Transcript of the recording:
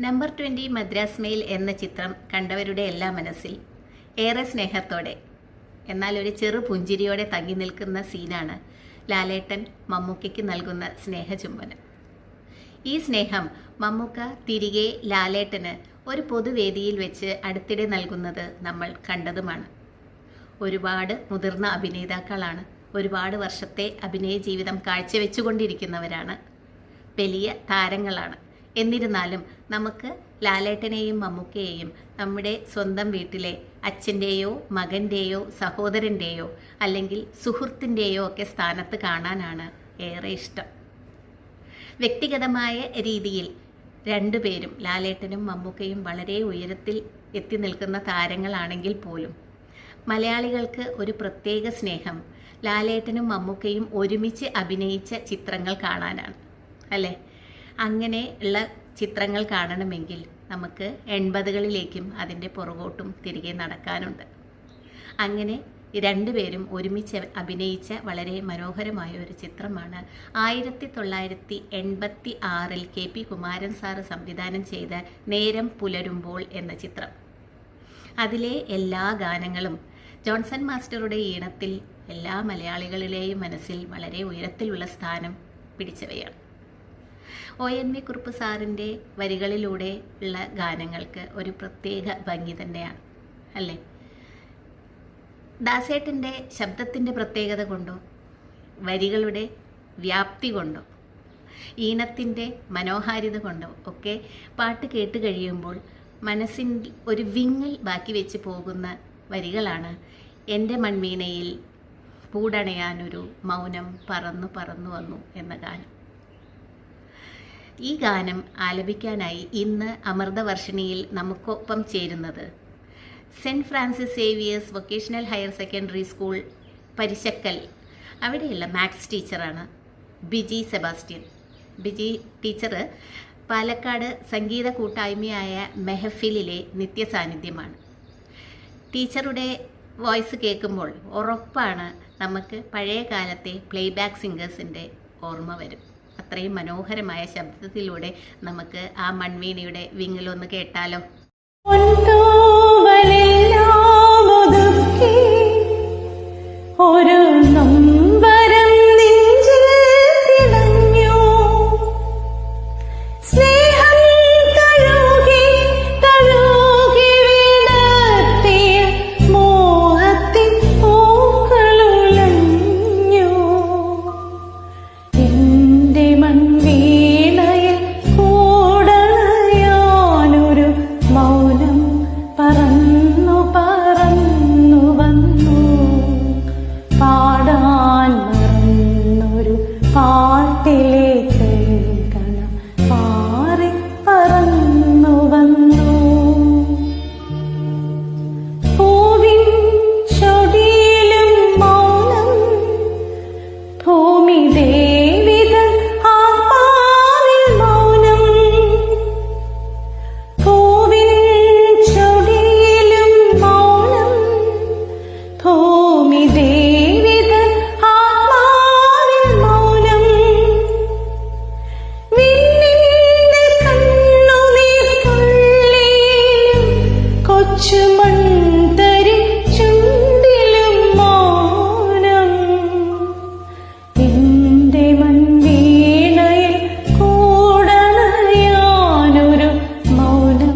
Number twenty Madras mail എന്ന ചിത്രം കണ്ടവരുടെ എല്ലാ മനസ്സിൽ ഏറെ സ്നേഹത്തോടെ എന്നാൽ ഒരു ചെറു പുഞ്ചിരിയോടെ തങ്ങി നിൽക്കുന്ന സീനാണ് ലാലേട്ടൻ മമ്മൂക്കയ്ക്ക് നൽകുന്ന സ്നേഹചുംബനം ഈ സ്നേഹം മമ്മൂക്ക തിരികെ ലാലേട്ടന് ഒരു പൊതുവേദിയിൽ വെച്ച് അടുത്തിടെ നൽകുന്നത് നമ്മൾ കണ്ടതുമാണ്. ഒരുപാട് മുതിർന്ന അഭിനേതാക്കളാണ് ഒരുപാട് വർഷത്തെ അഭിനയ ജീവിതം കാഴ്ചവെച്ചുകൊണ്ടിരിക്കുന്നവരാണ്. വലിയ താരങ്ങളാണ്. എന്നിരുന്നാലും നമുക്ക് ലാലേട്ടനെയും മമ്മൂക്കയെയും നമ്മുടെ സ്വന്തം വീട്ടിലെ അച്ഛന്റെയോ മകന്റെയോ സഹോദരന്റെയോ അല്ലെങ്കിൽ സുഹൃത്തിന്റെയോ ഒക്കെ സ്ഥാനത്ത് കാണാനാണ് ഏറെ ഇഷ്ടം. വ്യക്തിഗതമായ രീതിയിൽ രണ്ടുപേരും ലാലേട്ടനും മമ്മൂക്കയും വളരെ ഉയരത്തിൽ എത്തി നിൽക്കുന്ന താരങ്ങളാണെങ്കിൽ പോലും മലയാളികൾക്ക് ഒരു പ്രത്യേക സ്നേഹം. ലാലേട്ടനും മമ്മൂക്കയും ഒരുമിച്ച് അഭിനയിച്ച ചിത്രങ്ങൾ കാണാനാണ്. അല്ലേ? അങ്ങനെ ഉള്ള ചിത്രങ്ങൾ കാണണമെങ്കിൽ നമുക്ക് എൺപതുകളിലേക്കും അതിന്റെ പുറകോട്ടും തിരികെ നടക്കാനുണ്ട്. അങ്ങനെ രണ്ടുപേരും ഒരുമിച്ച് അഭിനയിച്ച വളരെ മനോഹരമായ ഒരു ചിത്രമാണ് ആയിരത്തി തൊള്ളായിരത്തി എൺപത്തി ആറിൽ കെ പി കുമാരൻ സാറ് സംവിധാനം ചെയ്ത നേരം പുലരുമ്പോൾ എന്ന ചിത്രം. അതിലെ എല്ലാ ഗാനങ്ങളും ജോൺസൺ മാസ്റ്ററുടെ ഈണത്തിൽ എല്ലാ മലയാളികളിലെയും മനസ്സിൽ വളരെ ഉയരത്തിലുള്ള സ്ഥാനം പിടിച്ചവയാണ്. ഒ എൻ വി കുറുപ്പ് സാറിന്റെ വരികളിലൂടെ ഉള്ള ഗാനങ്ങൾക്ക് ഒരു പ്രത്യേക ഭംഗി തന്നെയാണ് അല്ലേ? ദാസേട്ടന്റെ ശബ്ദത്തിന്റെ പ്രത്യേകത കൊണ്ടോ വരികളുടെ വ്യാപ്തി കൊണ്ടോ ഈണത്തിന്റെ മനോഹാരിത കൊണ്ടോ ഒക്കെ പാട്ട് കേട്ട് കഴിയുമ്പോൾ മനസ്സിന്റെ ഒരു വിങ്ങൽ ബാക്കി വെച്ച് പോകുന്ന വരികളാണ്. എന്റെ മൺമീനയിൽ പൂടണയാനൊരു മൗനം പറന്നു പറന്നു വന്നു എന്ന ഗാനം. ഈ ഗാനം ആലപിക്കാനായി ഇന്ന് അമൃതവർഷിണിയിൽ നമുക്കൊപ്പം ചേരുന്നത് Saint Francis Xavier's vocational higher secondary school Parishakkal. അവിടെയുള്ള മാത്സ് ടീച്ചറാണ് ബിജി സെബാസ്റ്റ്യൻ. ബിജി ടീച്ചർ പാലക്കാട് സംഗീത കൂട്ടായ്മയായ മെഹഫിലിലെ നിത്യസാന്നിധ്യമാണ്. ടീച്ചറുടെ വോയിസ് കേൾക്കുമ്പോൾ ഉറപ്പാണ് നമുക്ക് പഴയ കാലത്തെ പ്ലേബാക്ക് സിംഗേഴ്സിന്റെ ഓർമ്മ വരും. അത്രയും മനോഹരമായ ശബ്ദത്തിലൂടെ നമുക്ക് ആ മൺവീണയുടെ വിങ്ങിലൊന്ന് കേട്ടാലോ? പൊൻതൂവലെല്ലാം ഒതുക്കി 却没。